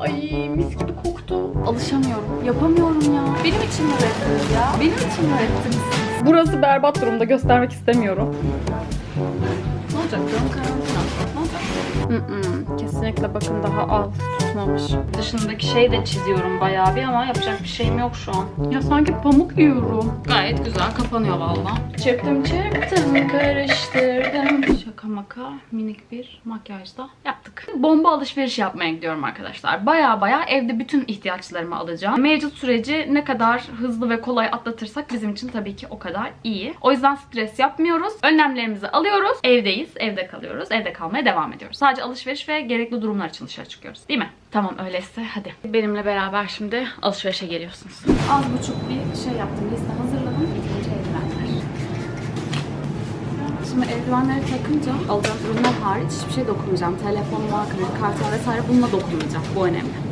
Ay mis gibi koktu. Alışamıyorum. Yapamıyorum ya. Benim için mi ürettiniz ya? Benim için mi ürettiniz? Burası berbat durumda. Göstermek istemiyorum. Ne olacak canım karantina? Ne olacak? Mm-mm, kesinlikle bakın daha alt tutmamış. Dışındaki şey de çiziyorum bayağı bir ama yapacak bir şeyim yok şu an. Ya sanki pamuk yiyorum. Gayet güzel kapanıyor valla. Çırptım çırptım karıştırdım. Şaka maka minik bir makyajda yaptık. Bomba alışveriş yapmaya gidiyorum arkadaşlar. Baya baya evde bütün ihtiyaçlarımı alacağım. Mevcut süreci ne kadar hızlı ve kolay atlatırsak bizim için tabii ki o kadar iyi. O yüzden stres yapmıyoruz. Önlemlerimizi alıyoruz. Evdeyiz. Evde kalıyoruz. Evde kalmaya devam ediyoruz. Sadece alışveriş ve gerekli durumlar için dışarı çıkıyoruz. Değil mi? Tamam öyleyse hadi. Benimle beraber şimdi alışverişe geliyorsunuz. Az buçuk bir şey yaptım. Liste hazırladım. İkinci eldivenler. Şimdi eldivenleri takınca alacağım ürünler hariç hiçbir şey dokunmayacağım. Telefonuma, kredi kartıma vesaire bununla dokunmayacağım. Bu önemli.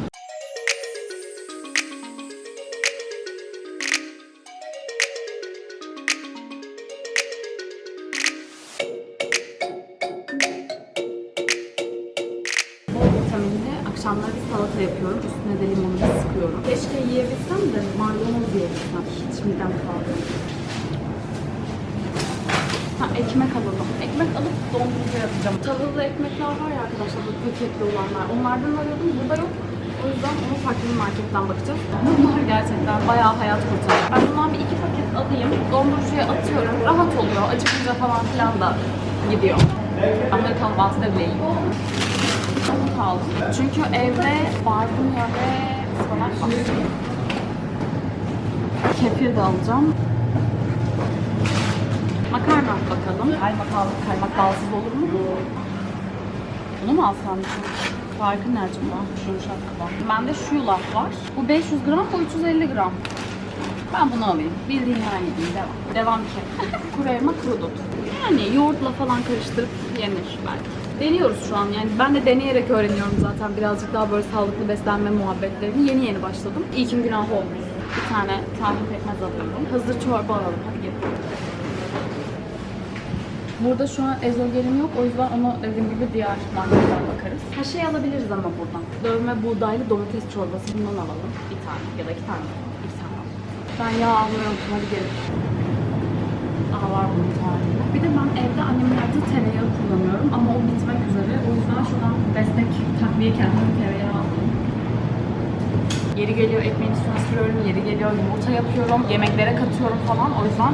Marketten bakacağız. Bunlar gerçekten bayağı hayat kurtarıyor. Ben bundan bir iki paket alayım. Dondurucuya atıyorum. Rahat oluyor. Acıkınca falan filan da gidiyor. Amerikan kahvaltıda bile iyi. Kaldım. Çünkü evde barbunya ve ıspanak var. Kefir de alacağım. Makarna bakalım. Kaymak kaymak balsız olur mu? Bunu mu alsam? Farkı ne acaba? Yumuşak kıvam. Bende şu yulaf var. Bu 500 gram, bu 350 gram. Ben bunu alayım. Bildiğin yani değil. Devam. Devam ki. kuru elma, kuru dut. Yani yoğurtla falan karıştırıp yenir belki. Deniyoruz şu an yani ben de deneyerek öğreniyorum zaten birazcık daha böyle sağlıklı beslenme muhabbetlerini yeni yeni başladım. İlkim günah olmuş. Bir tane tahin pekmez alıyorum. Hazır çorba alalım hadi gelin. Burada şu an ezogelin yok. O yüzden ona dediğim gibi diğer marketten bakarız. Her şey alabiliriz ama buradan. Dövme buğdaylı domates çorbası bundan alalım. Bir tane ya da iki tane. Bir tane alalım. Ben yağ almıyorum. Hadi gelin. Daha var bunun tarihi. Bir de ben evde annemin yaptığı tereyağı kullanıyorum. Ama o bitmek üzere. O yüzden şuradan destek takviye kendim tereyağı alayım. Yeri geliyor ekmeğin üstüne sürüyorum, yeri geliyor yumurta yapıyorum, yemeklere katıyorum falan. O yüzden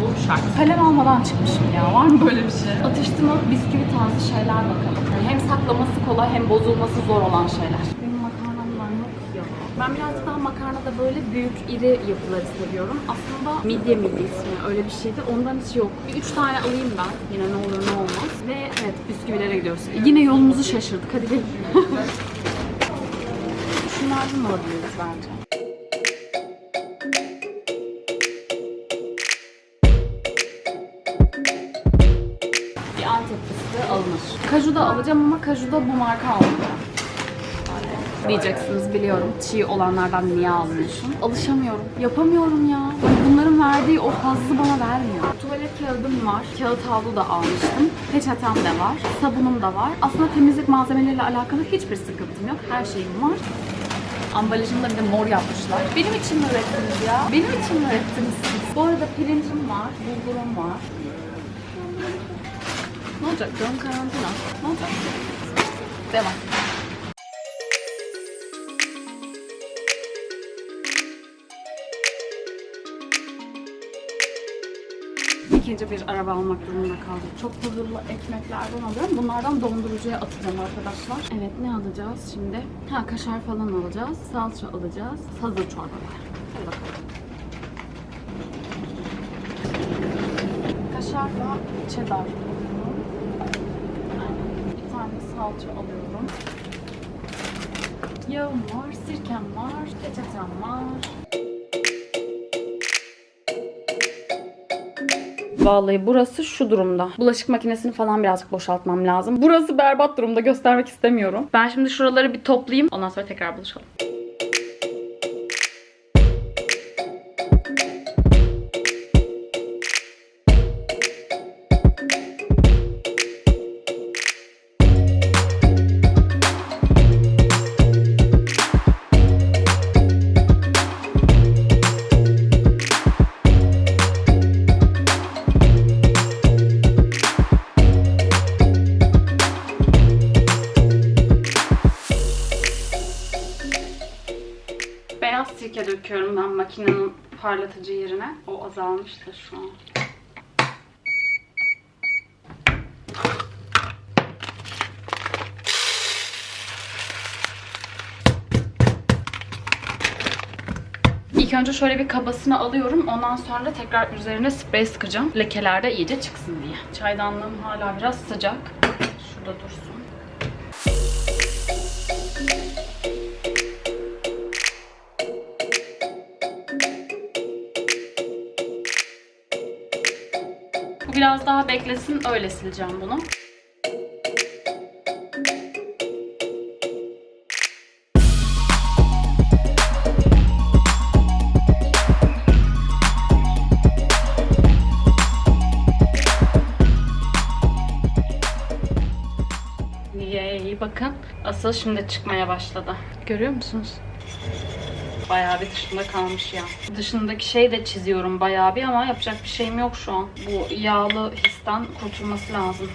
bu şart. Kalem almadan çıkmışım ya. Var mı böyle bir şey? Atıştırmalık bisküvi tarzı şeyler bakalım. Yani hem saklaması kolay hem bozulması zor olan şeyler. Benim makarnamdan yok ya. Ben birazcık daha makarnada böyle büyük, iri yapıları seviyorum. Aslında midye miydi ismi öyle bir şeydi. Ondan hiç yok. Bir üç tane alayım ben. Yine ne olur ne olmaz. Ve evet bisküvilere gidiyoruz. Yine yolumuzu şaşırdık. Hadi gelin. Şunlardan alabiliriz bence. Alacağım ama kaju da bu marka almayacağım. Diyeceksiniz biliyorum. Çiğ olanlardan niye almıyorsun? Alışamıyorum. Yapamıyorum ya. Hani bunların verdiği o hazzı bana vermiyor. Tuvalet kağıdım var. Kağıt havlu da almıştım. Peçetem de var. Sabunum da var. Aslında temizlik malzemeleriyle alakalı hiçbir sıkıntım yok. Her şeyim var. Ambalajını da bir de mor yapmışlar. Benim için mi ürettiniz ya? Benim için mi ürettiniz siz? Bu arada pirincim var, bulgurum var. Ne olacak canım karantina? Ne olacak? Devam. İkinci bir araba almak durumunda kaldım. Çok tahıllı ekmeklerden alıyorum. Bunlardan dondurucuya atacağım arkadaşlar. Evet ne alacağız şimdi? Ha kaşar falan alacağız. Salça alacağız. Hazır çorbalar. Hadi bakalım. Kaşarla cheddar alıyorum. Aynen. Bir tane salça alıyorum. Yağım var, sirkem var, peçetem var. Vallahi burası şu durumda. Bulaşık makinesini falan birazcık boşaltmam lazım. Burası berbat durumda göstermek istemiyorum. Ben şimdi şuraları bir toplayayım. Ondan sonra tekrar buluşalım. Da şu an. İlk önce şöyle bir kabasını alıyorum. Ondan sonra tekrar üzerine sprey sıkacağım. Lekeler de iyice çıksın diye. Çaydanlığım hala biraz sıcak. Şurada dursun. Beklesin. Öyle sileceğim bunu. Yay bakın. Asıl şimdi çıkmaya başladı. Görüyor musunuz? Bayağı bir dışında kalmış ya. Dışındaki şey de çiziyorum bayağı bir ama yapacak bir şeyim yok şu an. Bu yağlı histen kurtulması lazım.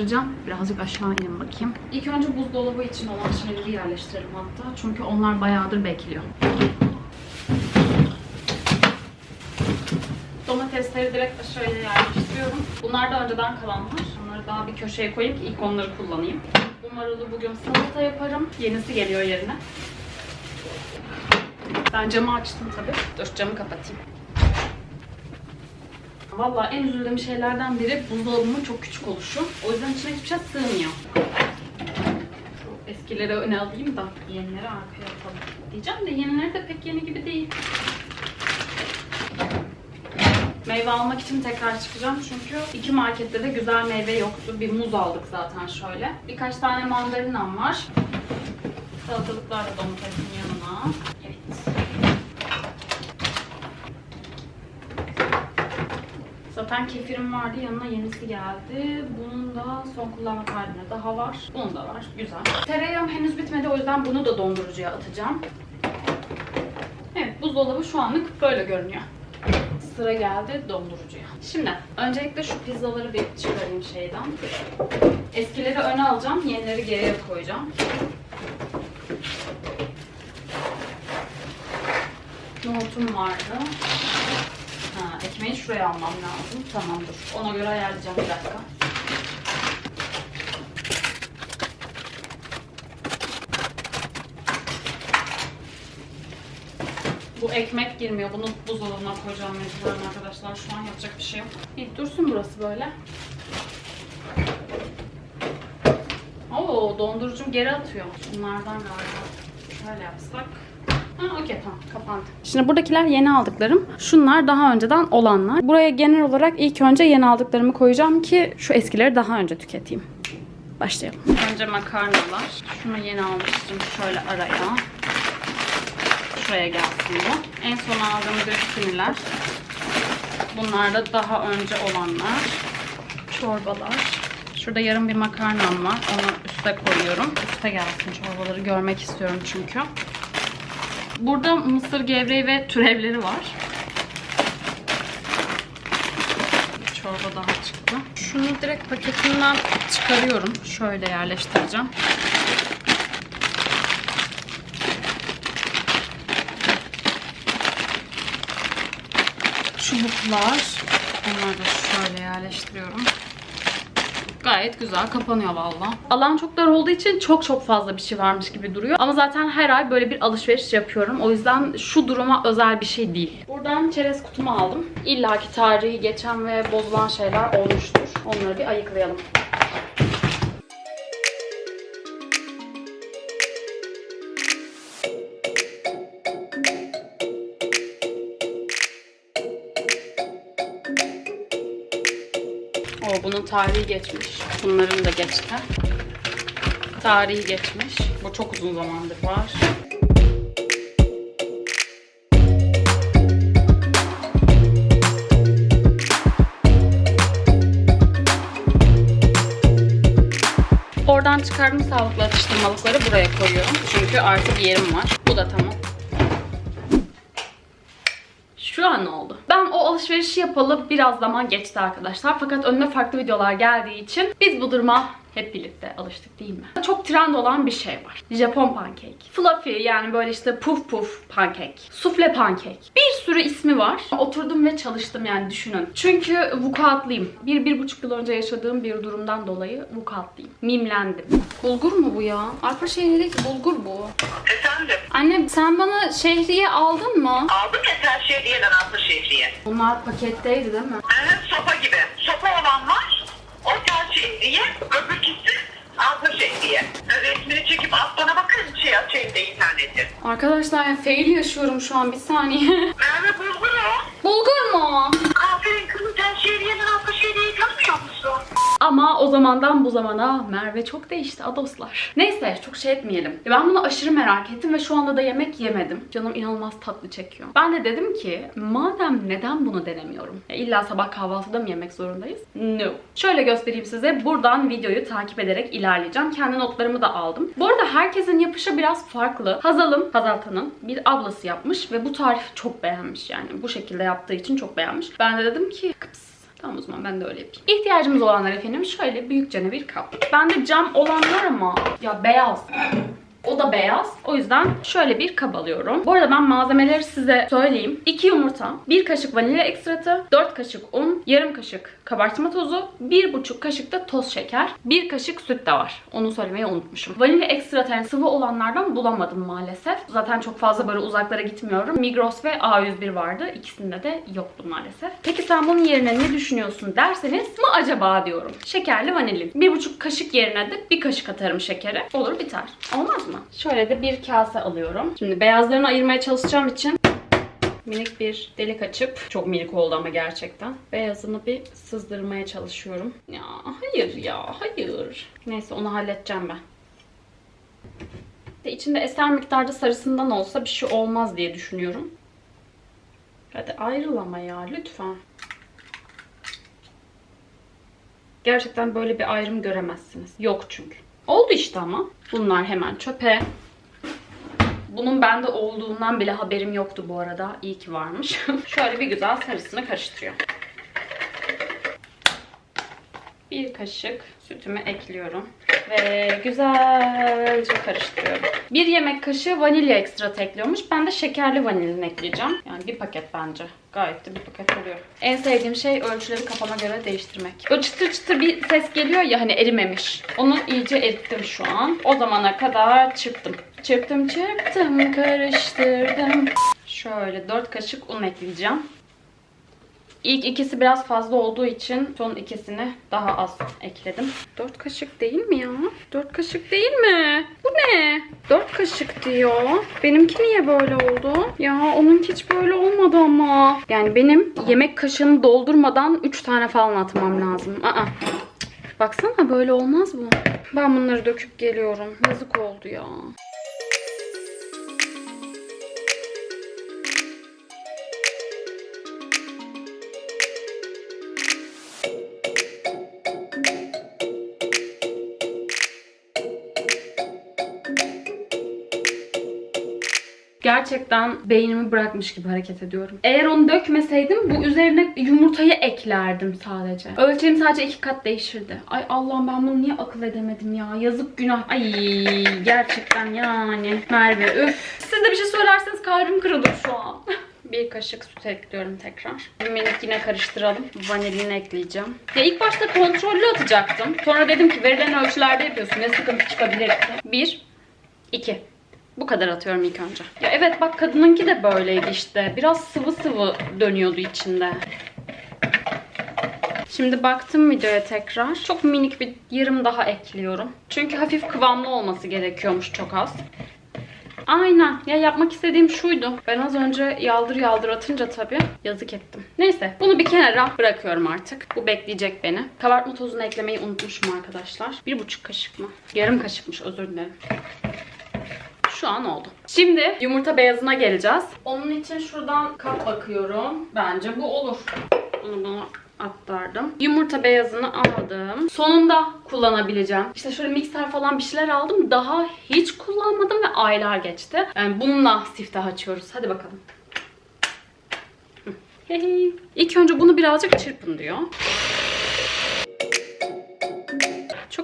Yerleştireceğim. Birazcık aşağı inin bakayım. İlk önce buzdolabı için olan şeyleri yerleştirelim hatta. Çünkü onlar bayağıdır bekliyor. Domatesleri direkt aşağıya yerleştiriyorum. Bunlar da önceden kalanlar. Onları daha bir köşeye ki ilk onları kullanayım. Bu marulu bugün salata yaparım. Yenisi geliyor yerine. Ben camı açtım tabii. Dur camı kapatayım. Vallahi en üzüldüğüm şeylerden biri buzdolabımın çok küçük oluşu. O yüzden içine hiçbir şey sığmıyor. Şu eskileri öne alayım da yenileri arkaya atalım. Diyeceğim de yenileri de pek yeni gibi değil. Meyve almak için tekrar çıkacağım çünkü iki markette de güzel meyve yoktu. Bir muz aldık zaten şöyle. Birkaç tane mandalinam var. Salatalıklar da domatesin yanına. Evet. Zaten kefirim vardı yanına yenisi geldi. Bunun da son kullanma tarihine daha var. Bunun da var. Güzel. Tereyağım henüz bitmedi o yüzden bunu da dondurucuya atacağım. Evet buzdolabı şu anlık böyle görünüyor. Sıra geldi dondurucuya. Şimdi öncelikle şu pizzaları bir çıkarayım şeyden. Eskileri öne alacağım, yenileri geriye koyacağım. Nohutum vardı. Ekmeği şuraya almam lazım. Tamam dur. Ona göre ayarlayacağım bir dakika. Bu ekmek girmiyor. Bunu buzdolabına koyacağım mecburen arkadaşlar. Şu an yapacak bir şey yok. Bir dursun burası böyle. Oo dondurucum geri atıyor. Şunlardan galiba. Şöyle yapsak. Ha okey tamam kapandı. Şimdi buradakiler yeni aldıklarım. Şunlar daha önceden olanlar. Buraya genel olarak ilk önce yeni aldıklarımı koyacağım ki şu eskileri daha önce tüketeyim. Başlayalım. Önce makarnalar. Şunu yeni almıştım şöyle araya. Şuraya gelsin bu. En son aldığım grissiniler. Bunlar da daha önce olanlar. Çorbalar. Şurada yarım bir makarnam var. Onu üste koyuyorum. Üste gelsin çorbaları görmek istiyorum çünkü. Burada mısır gevreği ve türevleri var. Çorba daha çıktı. Şunu direkt paketinden çıkarıyorum. Şöyle yerleştireceğim. Çubuklar. Onları da şöyle yerleştiriyorum. Gayet güzel kapanıyor valla. Alan çok dar olduğu için çok çok fazla bir şey varmış gibi duruyor. Ama zaten her ay böyle bir alışveriş yapıyorum. O yüzden şu duruma özel bir şey değil. Buradan çerez kutumu aldım. İlla ki tarihi geçen ve bozulan şeyler olmuştur. Onları bir ayıklayalım. Bunun tarihi geçmiş. Bunların da geçti. Tarihi geçmiş. Bu çok uzun zamandır var. Oradan çıkardım sağlıklı atıştırmalıkları buraya koyuyorum. Çünkü artık yerim var. Bu da tamam. Şu an oldu? Alışverişi yapalı biraz zaman geçti arkadaşlar. Fakat önüme farklı videolar geldiği için biz bu duruma hep birlikte alıştık değil mi? Çok trend olan bir şey var. Japon pankek. Fluffy yani böyle işte puf puf pankek. Sufle pankek. Bir sürü ismi var. Oturdum ve çalıştım yani düşünün. Çünkü vukuatlıyım. Bir, bir buçuk yıl önce yaşadığım bir durumdan dolayı vukuatlıyım. Mimlendim. Bulgur mu bu ya? Arpa şehriyeli bulgur bu. Efendim, Anne sen bana şehriye aldın mı? aldım ya sen şehriyeden atlı şehriye. Bunlar paketteydi değil mi? Ee, sopa gibi. Sopa olan var, o tel şehriye, öbürküsü atlı şehriye. Resmini çekip at bana bakın şey şeyinde internette. Arkadaşlar ya fail yaşıyorum şu an bir saniye. Merve bulgur o. Bulgur mu? Kahverengi kızı tel şehriyeden Ama o zamandan bu zamana Merve çok değişti adoslar. Neyse çok şey etmeyelim. Ben bunu aşırı merak ettim ve şu anda da yemek yemedim. Canım inanılmaz tatlı çekiyor. Ben de dedim ki madem neden bunu denemiyorum? Ya illa sabah kahvaltıda mı yemek zorundayız? No. Şöyle göstereyim size. Buradan videoyu takip ederek ilerleyeceğim. Kendi notlarımı da aldım. Bu arada herkesin yapışı biraz farklı. Hazal'ım, Hazal Tan'ın bir ablası yapmış ve bu tarifi çok beğenmiş yani. Bu şekilde yaptığı için çok beğenmiş. Ben de dedim ki kıps Tamam o zaman ben de öyle yapayım. İhtiyacımız olanlar efendim şöyle büyükçene bir kap. Bende cam olan var ama ya beyaz. O da beyaz. O yüzden şöyle bir kap alıyorum. Bu arada ben malzemeleri size söyleyeyim. 2 yumurta, 1 kaşık vanilya ekstratı, 4 kaşık un, yarım kaşık kabartma tozu, 1,5 kaşık da toz şeker, 1 kaşık süt de var. Onu söylemeyi unutmuşum. Vanilya ekstratı yani sıvı olanlardan bulamadım maalesef. Zaten çok fazla böyle uzaklara gitmiyorum. Migros ve A101 vardı. İkisinde de yoktu maalesef. Peki sen bunun yerine ne düşünüyorsun derseniz mı acaba diyorum. Şekerli vanilin. 1,5 kaşık yerine de 1 kaşık atarım şekeri. Olur biter. Olmaz mı? Şöyle de bir kase alıyorum. Şimdi beyazlarını ayırmaya çalışacağım için minik bir delik açıp çok minik oldu ama gerçekten. Beyazını bir sızdırmaya çalışıyorum. Ya hayır ya hayır. Neyse onu halledeceğim ben. De içinde eser miktarda sarısından olsa bir şey olmaz diye düşünüyorum. Hadi ayrıl ama ya lütfen. Gerçekten böyle bir ayrım göremezsiniz. Yok çünkü. Oldu işte ama. Bunlar hemen çöpe. Bunun bende olduğundan bile haberim yoktu bu arada. İyi ki varmış. Şöyle bir güzel sarısını karıştırıyorum. Bir kaşık sütümü ekliyorum. Ve güzelce karıştırıyorum. Bir yemek kaşığı vanilya ekstratı ekliyormuş. Ben de şekerli vanilin ekleyeceğim. Yani bir paket bence. Gayet de bir paket oluyor. En sevdiğim şey ölçüleri kafama göre değiştirmek. Böyle çıtır çıtır bir ses geliyor ya hani erimemiş. Onu iyice erittim şu an. O zamana kadar çırptım. Çırptım çırptım karıştırdım. Şöyle 4 kaşık un ekleyeceğim. İlk ikisi biraz fazla olduğu için son ikisini daha az ekledim. 4 kaşık değil mi ya? 4 kaşık değil mi? Bu ne? 4 kaşık diyor. Benimki niye böyle oldu? Ya onunki hiç böyle olmadı ama. Yani benim yemek kaşığını doldurmadan 3 tane falan atmam lazım. Aa. Baksana böyle olmaz bu. Ben bunları döküp geliyorum. Yazık oldu ya. Gerçekten beynimi bırakmış gibi hareket ediyorum. Eğer onu dökmeseydim bu üzerine yumurtayı eklerdim sadece. Ölçeğim sadece iki kat değişirdi. Ay Allah'ım ben bunu niye akıl edemedim ya. Yazık günah. Ay gerçekten yani. Merve üf. Siz de bir şey söylerseniz kalbim kırılır şu an. Bir kaşık süt ekliyorum tekrar. Bir minik yine karıştıralım. Vanilini ekleyeceğim. Ya ilk başta kontrollü atacaktım. Sonra dedim ki verilen ölçülerde yapıyorsun. Ne sıkıntı çıkabilir ki? Bir, iki. Bu kadar atıyorum ilk önce. Ya evet bak kadınınki de böyleydi işte. Biraz sıvı sıvı dönüyordu içinde. Şimdi baktım videoya tekrar. Çok minik bir yarım daha ekliyorum. Çünkü hafif kıvamlı olması gerekiyormuş çok az. Aynen. Ya yapmak istediğim şuydu. Ben az önce yaldır yaldır atınca tabii yazık ettim. Neyse bunu bir kenara bırakıyorum artık. Bu bekleyecek beni. Kabartma tozunu eklemeyi unutmuşum arkadaşlar. Bir buçuk kaşık mı? Yarım kaşıkmış özür dilerim. Şu an oldu. Şimdi yumurta beyazına geleceğiz. Onun için şuradan kap bakıyorum. Bence bu olur. Bunu buna aktardım. Yumurta beyazını aldım. Sonunda kullanabileceğim. İşte şöyle mikser falan bir şeyler aldım. Daha hiç kullanmadım ve aylar geçti. Yani bununla siftah açıyoruz. Hadi bakalım. Hey. İlk önce bunu birazcık çırpın diyor.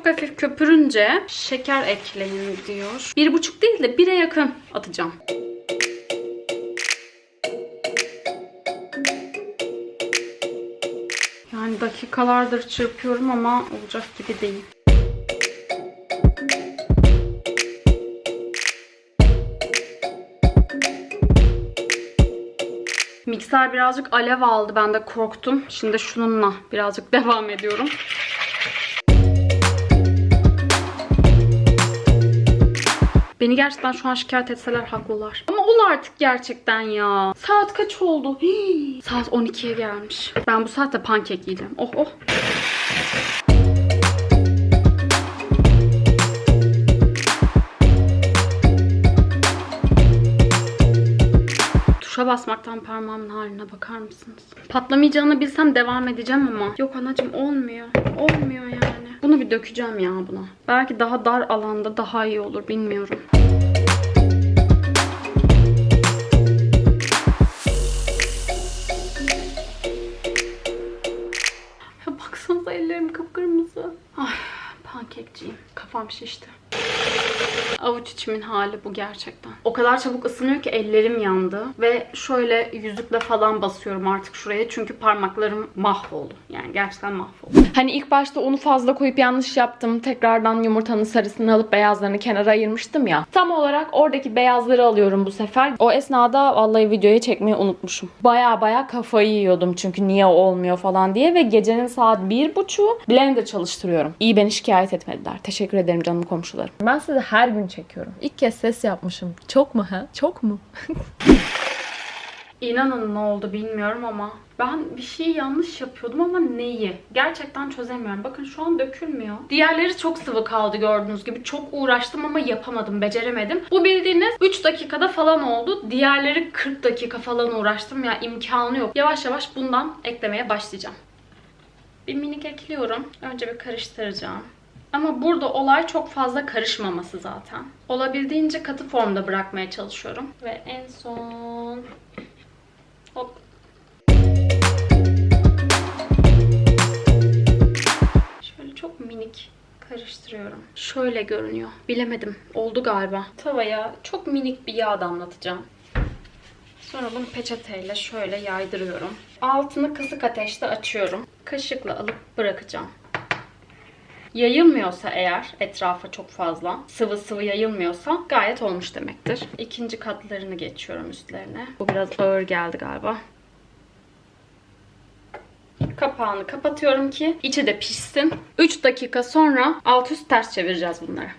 Hafif köpürünce şeker ekleyin diyor. Bir buçuk değil de bire yakın atacağım. Yani dakikalardır çırpıyorum ama olacak gibi değil. Mikser birazcık alev aldı. Ben de korktum. Şimdi şununla birazcık devam ediyorum. Beni gerçekten şu an şikayet etseler haklılar. Ama ol artık gerçekten ya. Saat kaç oldu? Hii, saat 12'ye gelmiş. Ben bu saatte pankek yiyeceğim. Oh oh. Basmaktan parmağımın haline bakar mısınız? Patlamayacağını bilsem devam edeceğim ama. Yok anacığım olmuyor. Olmuyor yani. Bunu bir dökeceğim ya buna. Belki daha dar alanda daha iyi olur bilmiyorum. Ya baksanıza ellerim kıpkırmızı. Ay pankekçiyim. Kafam şişti. Avuç içimin hali bu gerçekten. O kadar çabuk ısınıyor ki ellerim yandı. Ve şöyle yüzükle falan basıyorum artık şuraya. Çünkü parmaklarım mahvoldu. Yani gerçekten mahvoldu. Hani ilk başta unu fazla koyup yanlış yaptım. Tekrardan yumurtanın sarısını alıp beyazlarını kenara ayırmıştım ya. Tam olarak oradaki beyazları alıyorum bu sefer. O esnada vallahi videoyu çekmeyi unutmuşum. Baya baya kafayı yiyordum çünkü niye olmuyor falan diye ve gecenin saat bir buçuğu blender çalıştırıyorum. İyi beni şikayet etmediler. Teşekkür ederim canım komşularım. Ben size her gün çekiyorum. İlk kez ses yapmışım. Çok mu ha? Çok mu? İnanın ne oldu bilmiyorum ama ben bir şeyi yanlış yapıyordum ama neyi? Gerçekten çözemiyorum. Bakın şu an dökülmüyor. Diğerleri çok sıvı kaldı gördüğünüz gibi. Çok uğraştım ama yapamadım, beceremedim. Bu bildiğiniz 3 dakikada falan oldu. Diğerleri 40 dakika falan uğraştım ya imkanı yok. Yavaş yavaş bundan eklemeye başlayacağım. Bir minik ekliyorum. Önce bir karıştıracağım. Ama burada olay çok fazla karışmaması zaten. Olabildiğince katı formda bırakmaya çalışıyorum. Ve en son... Hop. Şöyle çok minik karıştırıyorum. Şöyle görünüyor. Bilemedim. Oldu galiba. Tavaya çok minik bir yağ damlatacağım. Sonra bunu peçeteyle şöyle yaydırıyorum. Altını kısık ateşte açıyorum. Kaşıkla alıp bırakacağım. Yayılmıyorsa eğer etrafa çok fazla sıvı sıvı yayılmıyorsa gayet olmuş demektir. İkinci katlarını geçiyorum üstlerine. Bu biraz ağır geldi galiba. Kapağını kapatıyorum ki içi de pişsin. 3 dakika sonra alt üst ters çevireceğiz bunları.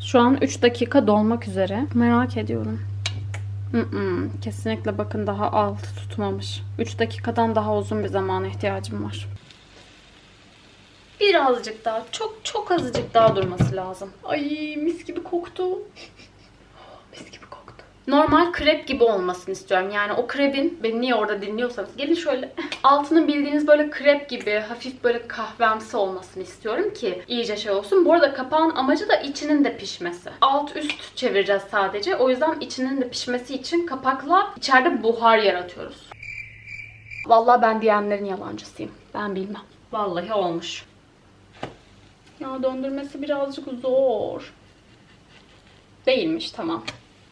Şu an 3 dakika dolmak üzere. Merak ediyorum. Kesinlikle bakın daha altı tutmamış. 3 dakikadan daha uzun bir zamana ihtiyacım var. Birazcık daha, çok çok azıcık daha durması lazım. Ay mis gibi koktu. mis gibi koktu. Normal krep gibi olmasını istiyorum. Yani o krebin, beni niye orada dinliyorsanız gelin şöyle. Altının bildiğiniz böyle krep gibi hafif böyle kahvemsi olmasını istiyorum ki iyice şey olsun. Bu arada kapağın amacı da içinin de pişmesi. Alt üst çevireceğiz sadece. O yüzden içinin de pişmesi için kapakla içeride buhar yaratıyoruz. Vallahi ben diyenlerin yalancısıyım. Ben bilmem. Vallahi olmuş. Ya döndürmesi birazcık zor. Değilmiş tamam.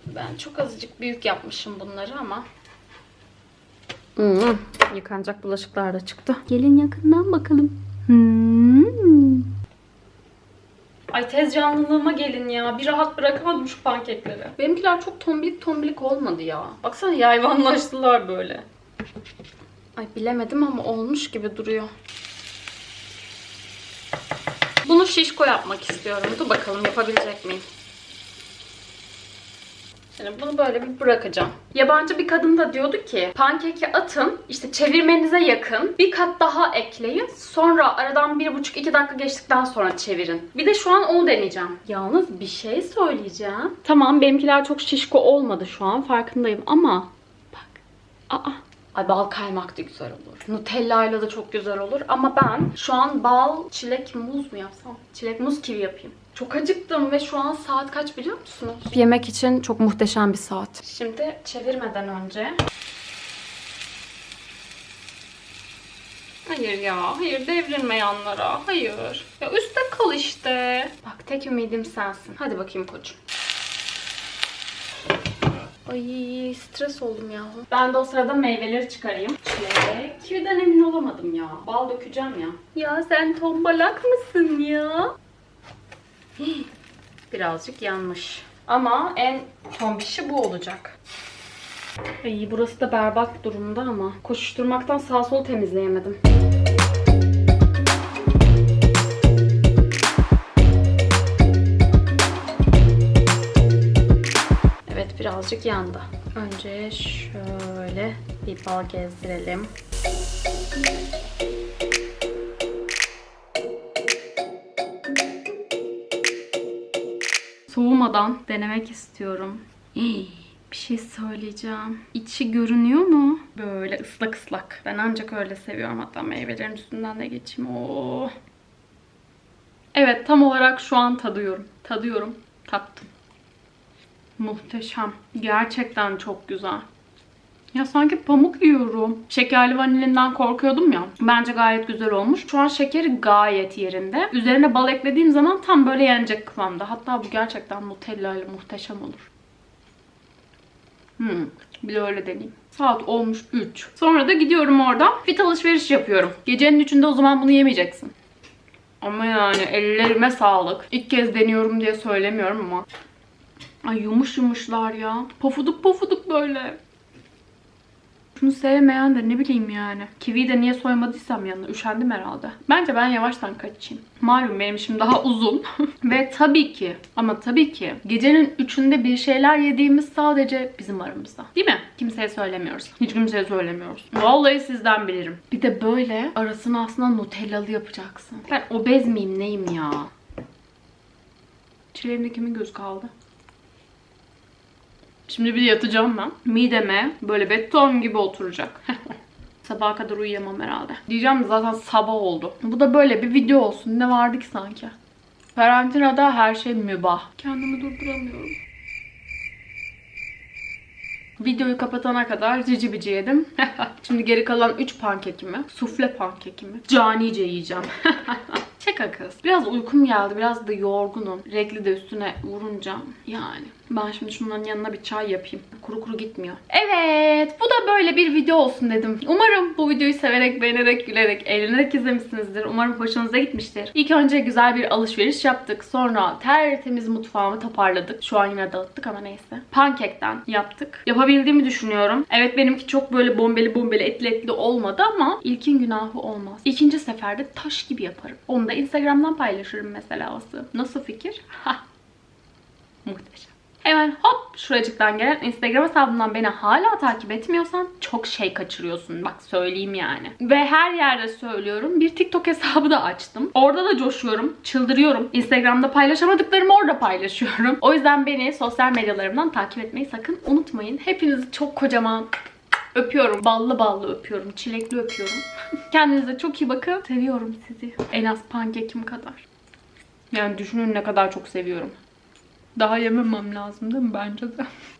Ben çok azıcık büyük yapmışım bunları ama. Hmm, yıkanacak bulaşıklar da çıktı. Gelin yakından bakalım. Hmm. Ay tez canlılığıma gelin ya. Bir rahat bırakamadım şu pankekleri. Benimkiler çok tombilik tombilik olmadı ya. Baksana yayvanlaştılar böyle. Ay bilemedim ama olmuş gibi duruyor. Bunu şişko yapmak istiyorum. Dur bakalım yapabilecek miyim? Şimdi bunu böyle bir bırakacağım. Yabancı bir kadın da diyordu ki pankeki atın işte çevirmenize yakın bir kat daha ekleyin sonra aradan bir buçuk iki dakika geçtikten sonra çevirin. Bir de şu an onu deneyeceğim. Yalnız bir şey söyleyeceğim. Tamam benimkiler çok şişko olmadı şu an farkındayım ama bak aa Ay bal kaymak da güzel olur. Nutella ile de çok güzel olur. Ama ben şu an bal, çilek, muz mu yapsam? Çilek, muz, kivi yapayım. Çok acıktım ve şu an saat kaç biliyor musunuz? Yemek için çok muhteşem bir saat. Şimdi çevirmeden önce... Hayır ya, hayır devrilme yanlara, hayır. Ya üstte kal işte. Bak tek ümidim sensin. Hadi bakayım koçum. Ay stres oldum ya. Ben de o sırada meyveleri çıkarayım. Çilek. Kividen emin olamadım ya. Bal dökeceğim ya. Ya sen tombalak mısın ya? Birazcık yanmış. Ama en tombişi bu olacak. Ay burası da berbat durumda ama koşuşturmaktan sağ sol temizleyemedim. Birazcık yandı. Önce şöyle bir bal gezdirelim. Soğumadan denemek istiyorum. Bir şey söyleyeceğim. İçi görünüyor mu? Böyle ıslak ıslak. Ben ancak öyle seviyorum. Hatta meyvelerin üstünden de geçeyim. Oo. Evet tam olarak şu an tadıyorum. Tadıyorum. Tattım. Muhteşem. Gerçekten çok güzel. Ya sanki pamuk yiyorum. Şekerli vanilinden korkuyordum ya. Bence gayet güzel olmuş. Şu an şekeri gayet yerinde. Üzerine bal eklediğim zaman tam böyle yenecek kıvamda. Hatta bu gerçekten Nutella ile muhteşem olur. Hmm, bir de öyle deneyeyim. Saat olmuş 3. Sonra da gidiyorum oradan fit alışveriş yapıyorum. Gecenin 3'ünde o zaman bunu yemeyeceksin. Ama yani ellerime sağlık. İlk kez deniyorum diye söylemiyorum ama. Ay yumuş yumuşlar ya. Pofuduk pofuduk böyle. Şunu sevmeyen de ne bileyim yani. Kiviyi de niye soymadıysam yanına üşendim herhalde. Bence ben yavaştan kaçayım. Malum benim işim daha uzun. Ve tabii ki ama tabii ki gecenin üçünde bir şeyler yediğimiz sadece bizim aramızda. Değil mi? Kimseye söylemiyoruz. Hiç kimseye söylemiyoruz. Vallahi sizden bilirim. Bir de böyle arasını aslında nutellalı yapacaksın. Ben obez miyim neyim ya? Çileğimde kimin göz kaldı? Şimdi bir yatacağım ben. Mideme böyle beton gibi oturacak. Sabaha kadar uyuyamam herhalde. Diyeceğim zaten sabah oldu. Bu da böyle bir video olsun. Ne vardı ki sanki? Karantinada her şey mübah. Kendimi durduramıyorum. Videoyu kapatana kadar cici bici yedim. Şimdi geri kalan 3 pankekimi, sufle pankekimi canice yiyeceğim. Şaka kız. Biraz uykum geldi. Biraz da yorgunum. Regli de üstüne vurunca. Yani. Ben şimdi şunların yanına bir çay yapayım. Kuru kuru gitmiyor. Evet. Bu da böyle bir video olsun dedim. Umarım bu videoyu severek, beğenerek, gülerek, eğlenerek izlemişsinizdir. Umarım hoşunuza gitmiştir. İlk önce güzel bir alışveriş yaptık. Sonra tertemiz mutfağımı toparladık. Şu an yine dağıttık ama neyse. Pankekten yaptık. Yapabildiğimi düşünüyorum. Evet benimki çok böyle bombeli bombeli etli etli olmadı ama ilkin günahı olmaz. İkinci seferde taş gibi yaparım. Onu da Instagram'dan paylaşırım mesela Aslı. Nasıl fikir? Ha. Muhteşem. Hemen hop şuracıktan gelen Instagram hesabından beni hala takip etmiyorsan çok şey kaçırıyorsun. Bak söyleyeyim yani. Ve her yerde söylüyorum. Bir TikTok hesabı da açtım. Orada da coşuyorum. Çıldırıyorum. Instagram'da paylaşamadıklarımı orada paylaşıyorum. O yüzden beni sosyal medyalarımdan takip etmeyi sakın unutmayın. Hepinizi çok kocaman öpüyorum. Ballı ballı öpüyorum. Çilekli öpüyorum. Kendinize çok iyi bakın. Seviyorum sizi. En az pankekim kadar. Yani düşünün ne kadar çok seviyorum. Daha yememem lazım değil mi? Bence de.